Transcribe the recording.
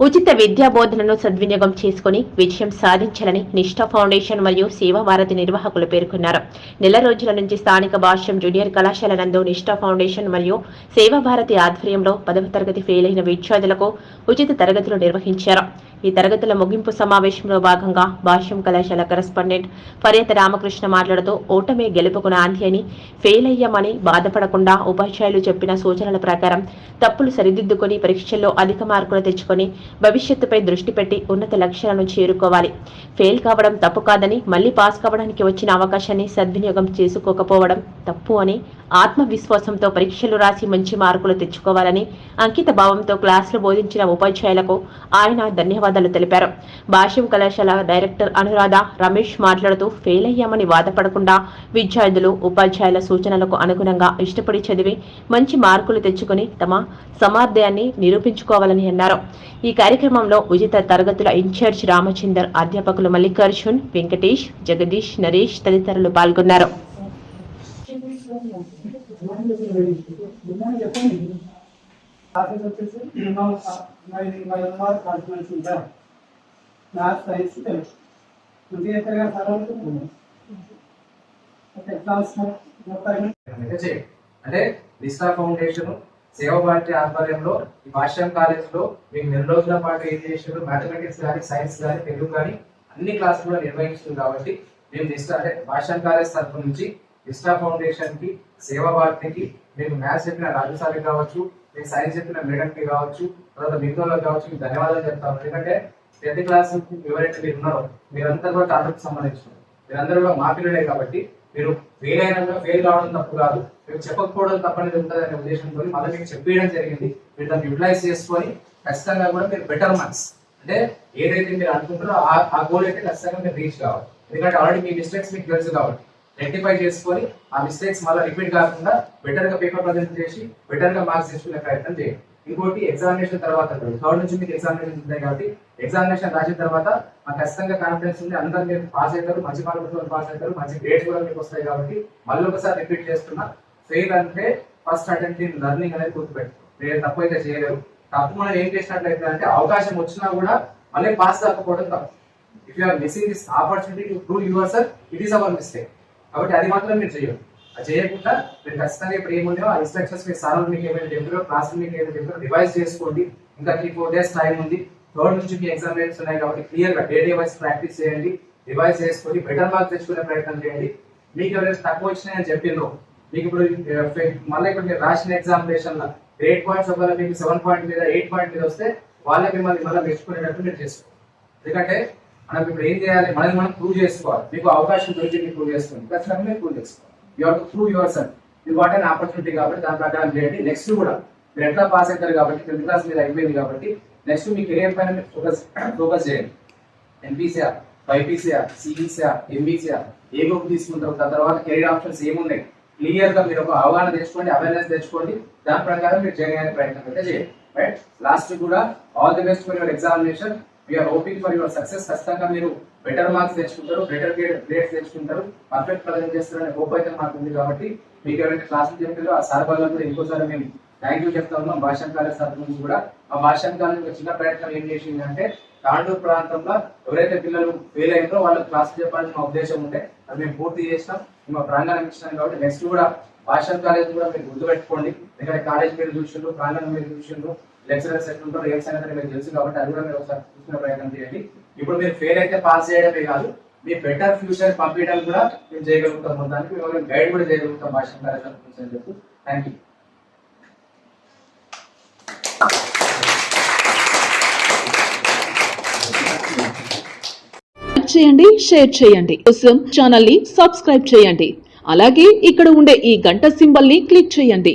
ఉచిత విద్యా బోధనను సద్వినియోగం చేసుకుని విజయం సాధించాలని నిష్ఠా ఫౌండేషన్ మరియు సేవాభారతి నిర్వాహకులు పేర్కొన్నారు. నెల రోజుల నుంచి స్థానిక భాష్యం జూనియర్ కళాశాల నందు నిష్ఠా ఫౌండేషన్ మరియు సేవా భారతి ఆధ్వర్యంలో పదవ తరగతి ఫెయిల్ అయిన విద్యార్థులకు ఉచిత తరగతులు నిర్వహించారు. ఈ తరగతుల ముగింపు సమావేశంలో భాగంగా భాష్యం కళాశాల కరెస్పాండెంట్ పర్యత రామకృష్ణ మాట్లాడుతూ ఓటమే గెలుపుకు నాంది అని ఫెయిల్ అయ్యామని బాధపడకుండా ఉపాధ్యాయులు చెప్పిన సూచనల ప్రకారం తప్పులు సరిదిద్దుకొని పరీక్షల్లో అధిక మార్కులు తెచ్చుకొని భవిష్యత్తుపై దృష్టి పెట్టి ఉన్నత లక్ష్యాలను చేరుకోవాలి. ఫెయిల్ కావడం తప్పు కాదని మళ్ళీ పాస్ కావడానికి వచ్చిన అవకాశాన్ని సద్వినియోగం చేసుకోకపోవడం తప్పు అని ఆత్మవిశ్వాసంతో పరీక్షలు రాసి మంచి మార్కులు తెచ్చుకోవాలని అంకిత భావంతో క్లాసులు బోధించిన ఉపాధ్యాయులకు ఆయన ధన్యవాదాలు తెలిపారు. భాష్యం కళాశాల డైరెక్టర్ అనురాధ రమేష్ మాట్లాడుతూ ఫెయిల్ అయ్యామని బాధపడకుండా విద్యార్థులు ఉపాధ్యాయుల సూచనలకు అనుగుణంగా ఇష్టపడి చదివి మంచి మార్కులు తెచ్చుకుని తమ సామర్థ్యాన్ని నిరూపించుకోవాలని అన్నారు. ఈ కార్యక్రమంలో ఉచిత తరగతుల ఇన్ఛార్జ్ రామచందర్ అధ్యాపకులు మల్లికార్జున్ వెంకటేష్ జగదీష్ నరేష్ తదితరులు పాల్గొన్నారు. అంటే విస్తా ఫౌండేషన్ సేవ భారతి ఆధ్వర్యంలో ఈ భాష్యం కాలేజ్లో మీకు నెల రోజుల పాటు ఏం చేసారు మ్యాథమెటిక్స్ కానీ సైన్స్ కానీ తెలుగు కానీ అన్ని క్లాసులు కూడా నిర్వహిస్తుంది కాబట్టి మేము నిస్టా అంటే భాష్యం కాలేజ్ తరఫు నుంచి నిస్టా ఫౌండేషన్కి సేవా భారతికి మేము మ్యాథ్స్ చెప్పిన రాజసారికి కావచ్చు మీకు సైన్స్ చెప్పిన మేడం కి కావచ్చు తర్వాత మిగతా కావచ్చు మీకు ధన్యవాదాలు చెప్తాము ఎందుకంటే టెన్త్ క్లాస్ ఎవరైతే మీరు ఉన్నారో మీరందరూ కూడా టాపిక్ సంబంధించిన మీరందరూ కూడా మా పిల్లలే కాబట్టి మీరు ఫెయిల్ ఫెయిల్ కావడం తప్పు కాదు. మీరు చెప్పకపోవడం తప్పనేది ఉంటుంది అనే ఉద్దేశంతో మళ్ళీ మీకు చెప్పేయడం జరిగింది. మీరు దాన్ని యూటిలైజ్ చేసుకొని ఖచ్చితంగా కూడా మీరు బెటర్ మార్క్స్ అంటే ఏదైతే మీరు అనుకుంటారో ఆ ఆ గోల్ అయితే ఖచ్చితంగా మీరు రీచ్ కావాలి. ఎందుకంటే ఆల్రెడీ మీ మిస్టేక్స్ మీకు తెలుసు కాబట్టి. రెక్టిఫై చేసుకొని ఆ మిస్టేక్స్ మళ్ళీ రిపీట్ కాకుండా బెటర్గా పేపర్ ప్రజెంట్ చేసి బెటర్గా మార్క్స్ తెచ్చుకునే ప్రయత్నం చేయండి. ఇంకోటి ఎగ్జామినేషన్ తర్వాత థర్డ్ నుంచి మీకు ఎగ్జామినేషన్ ఉంటాయి కాబట్టి ఎగ్జామినేషన్ రాసిన తర్వాత మాకు ఖచ్చితంగా కాన్ఫిడెన్స్ ఉంది. అందరూ మీరు పాస్ అవుతారు మంచి మార్కులతో పాస్ అవుతారు మంచి గ్రేడ్స్ కూడా మీకు వస్తాయి కాబట్టి మళ్ళీ ఒకసారి రిపీట్ చేస్తున్నా. ఫెయిల్ అంటే ఫస్ట్ అటెంప్ట్ ఇన్ లర్నింగ్ అనేది గుర్తుపెట్టు మీరు తప్పు అయితే చేయలేరు తప్పు మనం ఏం చేసినట్లయితే అంటే అవకాశం వచ్చినా కూడా మళ్ళీ పాస్ కాకపోవడం తప్పు. If you are missing this opportunity to prove your self it is our mistake కాబట్టి అది మాత్రం మీరు చేయొద్దు. అది చేయకుండా మీరు ఖచ్చితంగా ఇప్పుడు ఏముందో ఆ ఇన్స్ట్రక్షన్స్ మీ సార్ మీకు ఏమైనా చెప్పారో క్లాస్ మీకు ఏమైనా చెప్పారో రివైజ్ చేసుకోండి. ఇంకా త్రీ ఫోర్ డేస్ టైం ఉంది. థర్డ్ నుంచి మీ ఎగ్జామినేషన్స్ ఉన్నాయి కాబట్టి క్లియర్గా డే డే వైస్ ప్రాక్టీస్ చేయండి రివైజ్ చేసుకొని బెటర్ మార్క్స్ తెచ్చుకునే ప్రయత్నం చేయండి. మీకు ఎవరైనా తక్కువ వచ్చినాయని చెప్పిండ్రు మీకు ఇప్పుడు మళ్ళీ ఇప్పుడు మీరు రాసిన ఎగ్జామినేషన్లో ఎయిట్ పాయింట్స్ ఒకవేళ మీకు సెవెన్ పాయింట్ మీద ఎయిట్ పాయింట్ మీద వస్తే వాళ్ళే మిమ్మల్ని మళ్ళీ మెచ్చుకునేటట్టు మీరు చేసుకోండి ఎందుకంటే మనం ఇప్పుడు ఏం చేయాలి? మనది మనం ప్రూవ్ చేసుకోవాలి. మీకు అవకాశం దొరికింది ప్రూవ్ చేసుకోండి. ఖచ్చితంగా మీరు ప్రూవ్ చేసుకోవాలి. You through to prove your self you what an opportunity కాబట్టి దాని ప్రకారం చేయండి. నెక్స్ట్ కూడా. మీరు ఎట్లా పాస్ అవుతారు కాబట్టి టెన్త్ క్లాస్ మీద అయిపోయింది కాబట్టి నెక్స్ట్ మీ కెరియర్ పైన ఫోకస్ ఫోకస్ చేయండి. ఎంపీసీఆర్ బైపీసీఆర్ సిఈసీఆర్ ఎంబీసీఆర్ ఏ గ్రూప్ తీసుకుంటారు దాని తర్వాత కెరీర్ ఆప్షన్స్ ఏమున్నాయి? క్లియర్గా మీరు ఒక అవగాహన తెచ్చుకోండి అవేర్నెస్ తెచ్చుకోండి. దాని ప్రకారం మీరు చేయడానికి ప్రయత్నం అయితే చేయండి. రైట్ లాస్ట్ కూడా all the best for your examination we are hoping for your success ఖచ్చితంగా మీరు బెటర్ మార్క్స్ తెచ్చుకుంటారు బెటర్ గ్రేడ్స్ తెచ్చుకుంటారు. పర్ఫెక్ట్ ప్రజెంట్ చేస్తారనే హోప్ అయితే మాకు ఉంది కాబట్టి మీకు ఎవరైతే క్లాసులు చెప్పారో ఆ సార్ వల్ల కూడా ఇంకోసారి మేము థ్యాంక్ యూ చెప్తా ఉన్నాం. భాషం కాలేజ్ తరఫు నుంచి కూడా. ఆ భాషం కాలేజ్ ఒక చిన్న ప్రయత్నం ఏం చేసింది అంటే తాండూరు ప్రాంతంలో ఎవరైతే పిల్లలు ఫెయిల్ అయ్యారో వాళ్ళకి క్లాసులు చెప్పాలని మా ఉద్దేశం ఉంటే అది మేము పూర్తి చేసినాం మా ప్రాంగణం ఇచ్చినాం కాబట్టి నెక్స్ట్ కూడా భాషన్ కాలేజ్ కూడా మీరు గుర్తుపెట్టుకోండి. ఎందుకంటే కాలేజ్ మీరు చూసిండ్రు ప్రాంగణం మీరు చూసిండ్రు లెక్చరర్స్ ఎట్లుంటారు ఏం సంగతి మీకు తెలుసు కాబట్టి అది కూడా మీరు ఒకసారి చూసిన ప్రయత్నం చేయండి. ఇప్పుడు మీరు ఫెయిల్ అయితే పాస్ చేయడమే కాదు మీ బెటర్ ఫ్యూచర్ పంపించడం కూడా మేము చేయగలుగుతాం మొత్తానికి. మేము గైడ్ కూడా చేయగలుగుతాం భాషం అని చెప్పి. థ్యాంక్ యూ చేయండి షేర్ చేయండి. కోసం ఛానల్ని సబ్స్క్రైబ్ చేయండి. అలాగే ఇక్కడ ఉండే ఈ గంట సింబల్ని క్లిక్ చేయండి.